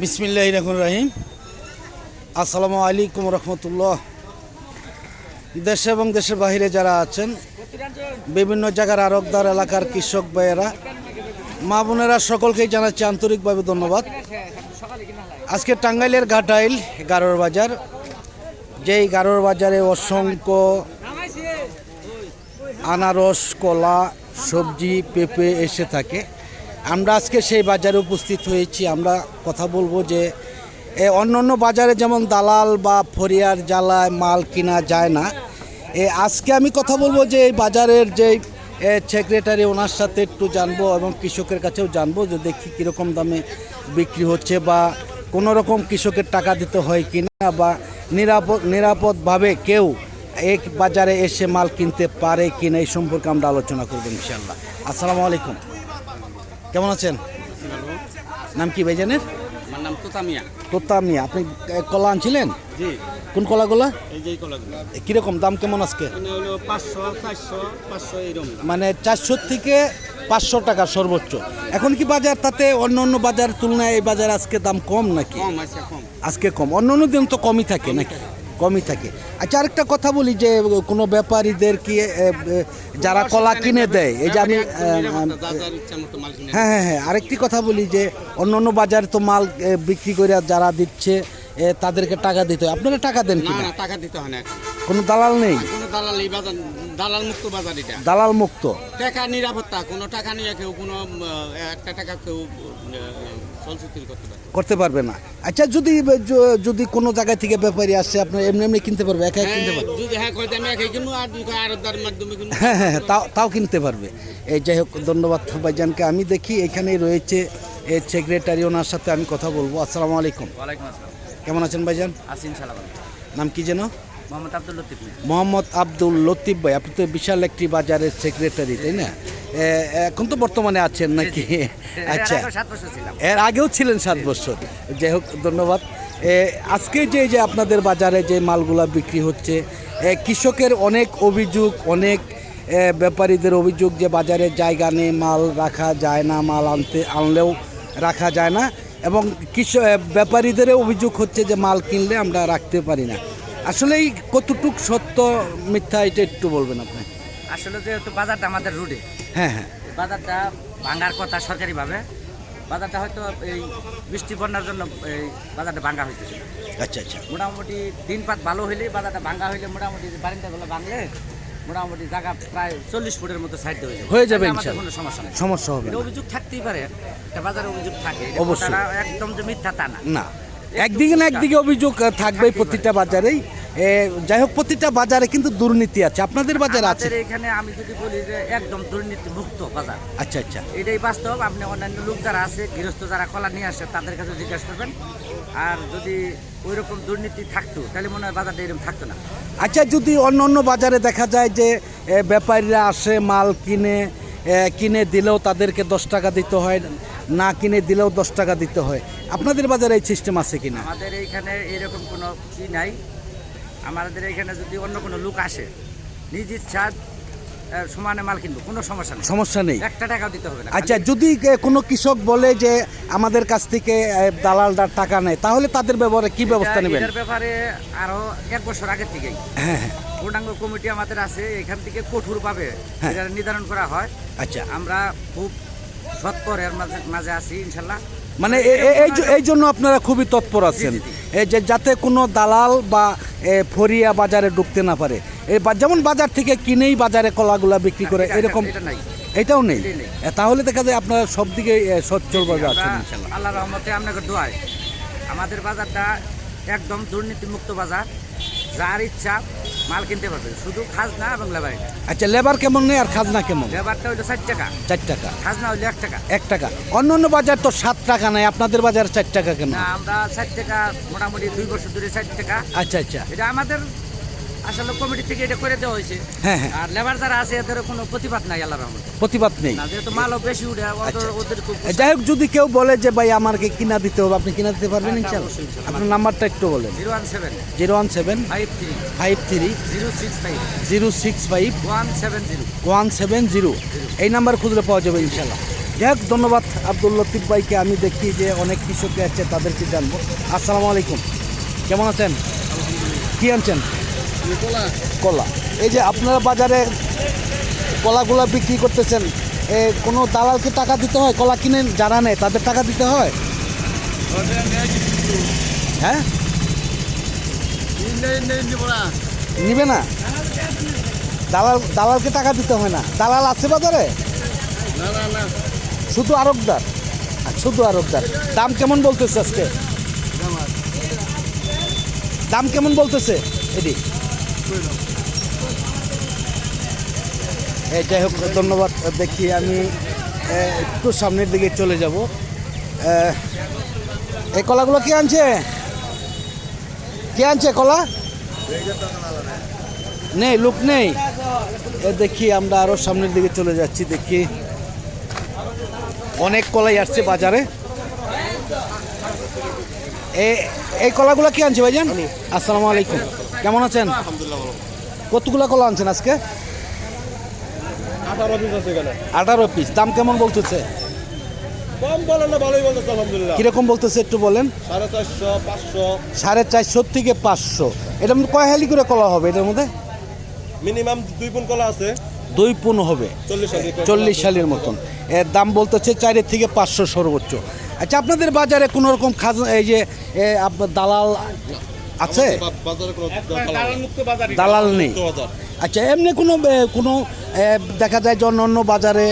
বিসমিল্লাহ রহমান রাহিম। আসসালামু আলাইকুম রহমতুল্লাহ। দেশে এবং দেশের বাহিরে যারা আছেন, বিভিন্ন জায়গার আরবদার এলাকার কৃষক ভাইয়েরা, মা বোনেরা সকলকেই জানাচ্ছি আন্তরিকভাবে ধন্যবাদ। আজকে টাঙ্গাইলের ঘাটাইল গারোর বাজার, যেই গারোর বাজারে অসংখ্য আনারস, কলা, সবজি, পেঁপে এসে থাকে। আমরা আজকে সেই বাজারে উপস্থিত হয়েছি। আমরা কথা বলব যে অন্য অন্য বাজারে যেমন দালাল বা ফরিয়ার জ্বালায় মাল কিনা যায় না, এ আজকে আমি কথা বলব যে এই বাজারের যে সেক্রেটারি ওনার সাথে একটু জানব এবং কৃষকের কাছেও জানব যে দেখি কীরকম দামে বিক্রি হচ্ছে বা কোনো রকম কৃষকের টাকা দিতে হয় কি না বা নিরাপদ, নিরাপদভাবে কেউ এক বাজারে এসে মাল কিনতে পারে কিনা এই সম্পর্কে আমরা আলোচনা করব ইনশাল্লাহ আসসালামু আলাইকুম। কেমন আছেন? নাম কি ভাইজানের? আমার নাম তোতামিয়া। তোত্তা মিয়া আপনি কলা আনছিলেন? জি। কোন কলাগুলা? এই যে কলাগুলো। কীরকম দাম কেমন আজকে? মানে চারশো। মানে চারশো থেকে পাঁচশো টাকা সর্বোচ্চ। এখন কি বাজার? তাতে অন্য অন্য বাজার তুলনায় এই বাজার আজকে দাম কম নাকি? আজকে কম। অন্য অন্য দিন তো কমই থাকে নাকি? কমই থাকে। আচ্ছা আরেকটা কথা বলি যে কোনো ব্যাপারীদের কি যারা কলা কিনে দেয় এই যে আমি হ্যাঁ হ্যাঁ হ্যাঁ আরেকটি কথা বলি যে অন্য অন্য বাজারে তো মাল বিক্রি করে যারা দিচ্ছে তাদেরকে টাকা দিতে হয়। আপনারা টাকা দেন কিনা? না টাকা দিতে হয় না কোনো দালাল নেই? কোনো দালাল এই বাজার দালাল মুক্ত বাজার এটা। দালাল মুক্ত? টাকা নিরাপত্তা কোনো টাকা নিয়ে কেউ কোনো একটা টাকা কেউ করতে পারবে না। আচ্ছা যদি যদি কোনো জায়গা থেকে ব্যাপারী আসে আপনার এমনি এমনি কিনতে পারবে একা একা কিনতে পারবে? হ্যাঁ, হ্যাঁ কিনবো হ্যাঁ হ্যাঁ হ্যাঁ, তাও তাও কিনতে পারবে। এই যাই হোক ধন্যবাদ ভাইজানকে। আমি দেখি এখানেই রয়েছে এই সেক্রেটারি ওনার সাথে আমি কথা বলব। আসসালামু আলাইকুম। আসসালাম। কেমন আছেন ভাইজান? আসিন সালাম নাম কি যেন? মোহাম্মদ আব্দুল লতিফ ভাই। আপনি তো বিশাল একটি বাজারের সেক্রেটারি তাই না? এখন তো বর্তমানে আছেন নাকি? আচ্ছা এর আগেও সাত বছর ছিলাম। এর আগেও ছিলেন সাত বছর। যাই হোক ধন্যবাদ। আজকে যে যে আপনাদের বাজারে যে মালগুলা বিক্রি হচ্ছে কৃষকের অনেক অভিযোগ অনেক ব্যাপারীদের অভিযোগ যে বাজারে জায়গা নেই মাল রাখা যায় না মাল আনতে আনলেও রাখা যায় না এবং কৃষক ব্যাপারীদের অভিযোগ হচ্ছে যে মাল কিনলে আমরা রাখতে পারি না। আসলে এই কতটুক সত্য মিথ্যা এটা একটু বলবেন আপনি। আসলে যেহেতু বাজারটা আমাদের রুটে হ্যাঁ হ্যাঁ। বাজারটা ভাঙার কথা সরকারিভাবে বাজারটা হয়তো এই বৃষ্টি বন্যার জন্য এই বাজারটা ভাঙা হইতেছে। আচ্ছা আচ্ছা। মোটামুটি দিনপাত ভালো হইলে বাজারটা ভাঙা হইলে মোটামুটি বারিন্দাগুলো ভাঙলে মোটামুটি জায়গা প্রায় চল্লিশ ফুটের মতো সাইড হয়ে যাবে। হয়ে যাবে। কোনো সমস্যা নেই। সমস্যা হবে অভিযোগ থাকতেই পারে একটা বাজারে অভিযোগ থাকে। অবশ্যই। একদম যে মিথ্যা তা না। না। একদিকে না একদিকে অভিযোগ থাকবে প্রতিটা বাজারেই। যাই হোক প্রতিটা বাজারে কিন্তু দুর্নীতি আছে। আপনাদের বাজার আছে? এখানে আমি যদি বলি যে একদম দুর্নীতি মুক্ত বাজার। আচ্ছা আচ্ছা। এটাই বাস্তব। আপনি অন্যান্য লোক যারা আছে গৃহস্থ যারা কলা নিয়ে আসে তাদের কাছে জিজ্ঞাসা করবেন। আর যদি ওই রকম দুর্নীতি থাকতো তাহলে মনে হয় বাজারটা এরকম থাকতো না। আচ্ছা যদি অন্য অন্য বাজারে দেখা যায় যে ব্যাপারীরা আসে মাল কিনে কিনে দিলেও তাদেরকে দশ টাকা দিতে হয় না কিনে দিলেও দশ টাকা দিতে হয়। আপনাদের বাজারে এই সিস্টেম আছে কিনা? আমাদের এইখানে এরকম কোনো কি নাই। আমাদের এখানে যদি অন্য কোনো লোক আসে নিজ ইচ্ছা সমানে মাল কিনবো কোনো সমস্যা নেই। সমস্যা নেই। একটা টাকাও দিতে হবে না। আচ্ছা যদি কোনো কৃষক বলে যে আমাদের কাছ থেকে দালালদার টাকা নেয় তাহলে তাদের ব্যবহারে কি ব্যবস্থা নেবেন? ব্যাপারে আরও এক বছর আগের থেকেই। হ্যাঁ হ্যাঁ। পূর্ণাঙ্গ কমিটি আমাদের আছে এখান থেকে কঠোরভাবে হ্যাঁ। নির্ধারণ করা হয়। আচ্ছা। আমরা খুব সৎপরের মাঝে মাঝে আছি ইনশাল্লাহ। মানে এই এই জন্য আপনারা খুবই তৎপর আছেন। এই যে যাতে কোনো দালাল বা ফরিয়া বাজারে ঢুকতে না পারে। এই বা- যেমন বাজার থেকে কিনেই বাজারে কলাগুলা বিক্রি করে এরকম এটা এটাও নেই। তাহলে দেখা যায় আপনারা সব দিকে সচ্ছলভাবে আছেন। আল্লাহ রহমতে আপনাকে দোয়ায়। আমাদের বাজারটা একদম দুর্নীতি মুক্ত বাজার। যার ইচ্ছা মাল কিনতে পারবে। শুধু খাজনা এবং লেবার। আচ্ছা লেবার কেমন নেই আর খাজনা কেমন? লেবারটা হইল ষাট টাকা। চার টাকা। খাজনা হইল এক টাকা। এক টাকা। অন্য অন্য বাজার তো সাত টাকা নাই। আপনাদের বাজার চার টাকা কেন? না আমরা ষাট টাকা মোটামুটি দুই বছর ধরে ষাট টাকা। আচ্ছা আচ্ছা। এটা আমাদের আসলে কমিটি থেকে এটা করে দেওয়া হয়েছে। হ্যাঁ হ্যাঁ। আর লেবার যারা আছে এদের কোনো প্রতিবাদ নাই আল্লাহ রহমতে। প্রতিবাদ নেই। না যেহেতু মালও বেশি উঠে ওদের আচ্ছা। ওদের খুব যাই হোক যদি কেউ বলে যে ভাই আমাকে কিনা দিতে হবে আপনি কিনা দিতে পারবেন হ্যাঁ, ইনশাল্লাহ? অবশ্যই। আপনার নাম্বারটা একটু বলেন। Zero one seven. Zero one seven five three. Five three zero six five. Zero six five one seven zero. One seven zero. এই নাম্বার খুঁজলে পাওয়া যাবে ইনশাল্লাহ। যাই হোক ধন্যবাদ আব্দুল লতিফ ভাইকে। আমি দেখি যে অনেক কৃষক আছে তাদেরকে জানব। আসসালামু আলাইকুম। কেমন আছেন? কি আনছেন? কলা। এই যে আপনারা বাজারে কলাগুলা বিক্রি করতেছেন, এ কোনো দালালকে টাকা দিতে হয়? কলা কিনে যারা নেয়, তাদের টাকা দিতে হয়? হ্যাঁ? নিবে না? দালাল, দালালকে টাকা দিতে হয় না। দালাল আছে বাজারে? শুধু আরবদার। আর শুধু আরবদার। দাম কেমন বলতেছে আজকে? দাম কেমন বলতেছে? এটি যাই হোক ধন্যবাদ। দেখি আমি একটু সামনের দিকে চলে যাব। এ, এই কলাগুলো কে আনছে? কে আনছে কলা? নেই লোক নেই। এ দেখি আমরা আরও সামনের দিকে চলে যাচ্ছি দেখি। অনেক কলাই আসছে বাজারে। এই কলাগুলো কি আনছে ভাইজান? আসসালামু আলাইকুম। কেমন আছেন? কতগুলা কলা আনছেন আজকে? আঠারো পিস আছে এখানে। আঠারো পিস। দাম কেমন বলতেছে? কম বলেন না ভালোই বলতেছে আলহামদুলিল্লাহ। কীরকম বলতেছে একটু বলেন। সাড়ে চারশো পাঁচশো। সাড়ে চারশো থেকে পাঁচশো। এটার মধ্যে কয় হালি করে কলা হবে এটার মধ্যে? মিনিমাম দুই পুন কলা আছে। দুই পুন হবে। চল্লিশ চল্লিশ সালের মতন। এর দাম বলতেছে চারের থেকে পাঁচশো সর্বোচ্চ। আচ্ছা আপনাদের বাজারে কোনো রকম খাজ এই যে আপনার দালাল আছে? দালাল দালাল নেই? আচ্ছা এমনি কোনো কোনো দেখা যায় যে অন্য অন্য বাজারে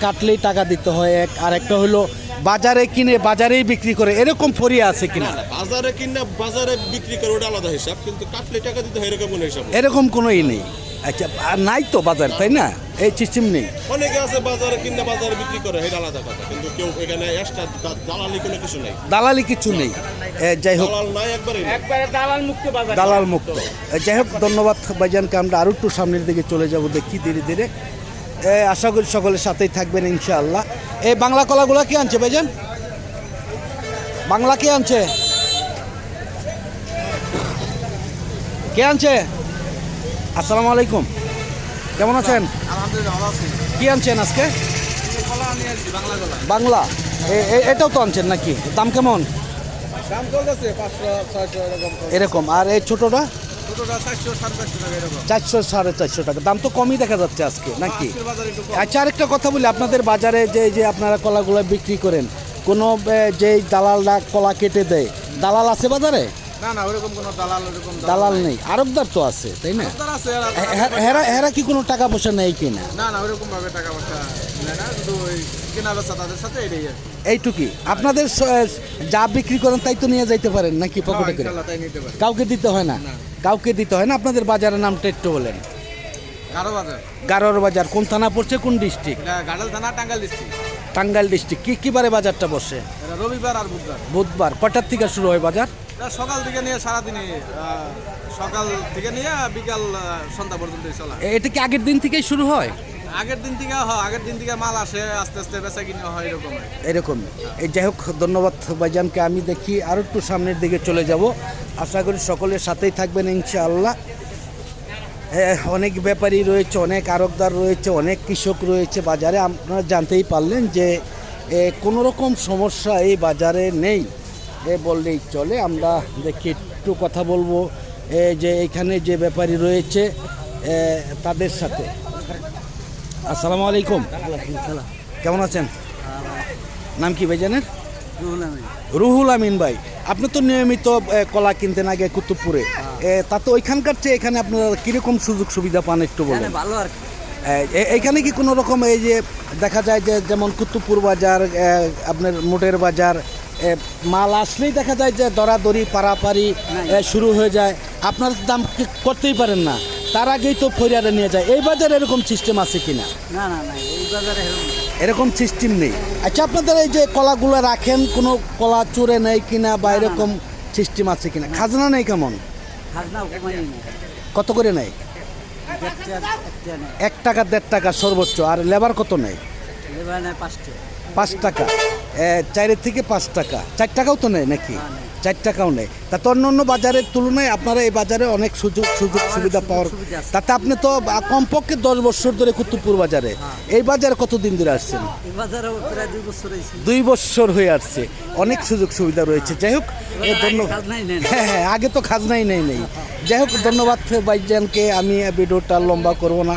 কাটলেই টাকা দিতে হয় এক আর একটা হলো বাজারে কিনে বাজারেই বিক্রি করে এরকম ফরিয়া আছে কিনা? বাজারে কিনা বাজারে বিক্রি করে ওটা আলাদা হিসাব কিন্তু কাটলে টাকা দিতে হয় এরকম কোনো হিসাব। এরকম কোনোই নেই। আচ্ছা নাই তো বাজার তাই না? এই সিস্টেম নেই। অনেকে আছে বাজারে কিনা বাজারে বিক্রি করে এটা আলাদা কথা। কিন্তু কেউ এখানে এক্সট্রা দালালি কোনো কিছু নেই। দালালি কিছু নেই। যাই হোক। দালাল নাই একবারই নেই। দালাল মুক্ত যাই হোক ধন্যবাদ ভাইজানকে। আমরা আরও একটু সামনের দিকে চলে যাব দেখি ধীরে ধীরে। এ, আশা করি সকলের সাথেই থাকবেন ইনশাআল্লাহ। এই বাংলা কলাগুলো কে আনছে ভাইজান? বাংলা কে আনছে? কে আনছে? আসসালামু আলাইকুম। কেমন আছেন? কি আনছেন আজকে? বাংলা এটাও তো আনছেন নাকি? দাম কেমন? এরকম আর এই ছোটোটা? চারশো সাড়ে চারশো টাকা দাম তো কমই দেখা যাচ্ছে আজকে নাকি? বাজারে একটু আচ্ছা আরেকটা কথা বলি আপনাদের বাজারে যে যে আপনারা কলাগুলো বিক্রি করেন কোনো যেই দালালরা কলা কেটে দেয় দালাল আছে বাজারে? না না ওরকম কোনো দালাল ওরকম দালাল নেই। আরবদার তো আছে তাই না? আছে হে- হে- হেরা হেরা কি কোনো টাকা পয়সা নেই কিনা না? না ওরকম ভাবে টাকা পয়সা নেয় না শুধু ওই কেনা বেচা তাদের সাথে এটাই আর কি। এইটুকুই। আপনাদের যা বিক্রি করেন তাই তো নিয়ে যাইতে পারেন নাকি পকেটে করে? কাউকে দিতে হয় না? কাউকে দিতে হয় না? আপনাদের বাজারের নামটা একটু বলেন। গারোর বাজার কোন থানা পড়ছে কোন ডিস্ট্রিক্ট গাডাল থানা ডিস্ট্রিক্ট টাঙ্গাইল ডিস্ট্রিক্ট কি কি বারে বাজারটা বসে? রবিবার আর বুধবার। বুধবার। কটার থেকে শুরু হয় বাজার? সকাল থেকে নিয়ে সারাদিনে আহ, সকাল থেকে নিয়ে বিকাল সন্ধ্যা পর্যন্ত চলা। এটা কি আগের দিন থেকেই শুরু হয়? আগের দিন থেকে হয় আগের দিন থেকে মাল আসে আস্তে আস্তে বেচা কিনে হয় এরকম। এরকম। এই যাই হোক ধন্যবাদ ভাইজানকে। আমি দেখি আর একটু সামনের দিকে চলে যাব। আশা করি সকলের সাথেই থাকবেন ইনশাআল্লাহ। অনেক ব্যাপারী রয়েছে অনেক আরবদার রয়েছে অনেক কৃষক রয়েছে বাজারে। আপনারা জানতেই পারলেন যে কোনো রকম সমস্যা এই বাজারে নেই। বললেই চলে আমরা দেখি একটু কথা বলব। এ, যে এখানে যে ব্যাপারী রয়েছে তাদের সাথে। আসসালামু আলাইকুম। কেমন আছেন? নাম কি ভাইজানের? রুহুল আমিন ভাই। আপনি তো নিয়মিত এ, কলা কিনতেন আগে কুতুবপুরে। এ, তাতে ওইখানকার চেয়ে এখানে আপনারা কীরকম সুযোগ সুবিধা পান একটু বলেন। ভালো আর এ, এ- এইখানে কি কোনো রকম এই যে দেখা যায় যে যেমন কুতুবপুর বাজার আপনার মোটের বাজার এ, মাল আসলেই দেখা যায় যে দরাদরি পারাপারি শুরু হয়ে যায়। আপনার দাম করতেই পারেন না। তার আগেই তো ফরিয়ারে নিয়ে যায়। এই বাজারে এরকম সিস্টেম আছে কিনা? না না না এই বাজারে এরকম সিস্টেম নেই। আচ্ছা আপনাদের এই যে কলাগুলো রাখেন কোনো কলা চুরে নেই কিনা বা এরকম সিস্টেম আছে কিনা? খাজনা নেই কেমন? না কত করে নেয়? এক টাকা দেড় টাকা সর্বোচ্চ। আর লেবার কত নেয়? পাঁচ টাকা। চারের থেকে পাঁচ টাকা। চার টাকাও তো নেয় নাকি? চার টাকাও নেই তাতে অন্য অন্য বাজারের তুলনায় আপনারা এই বাজারে অনেক সুযোগ সুযোগ সুবিধা পাওয়ার তাতে আপনি তো কমপক্ষে দশ বছর ধরে কুতুবপুর বাজারে। এই বাজারে কতদিন ধরে আসছেন? দুই বছর হয়েছে। দুই বছর হয়ে আসছে। অনেক সুযোগ সুবিধা রয়েছে। যাই হোক ধন্যবাদ হ্যাঁ হ্যাঁ আগে তো খাজনাই নেই নেই। যাই হোক ধন্যবাদ বাইজানকে আমি ভিডিওটা লম্বা করব না।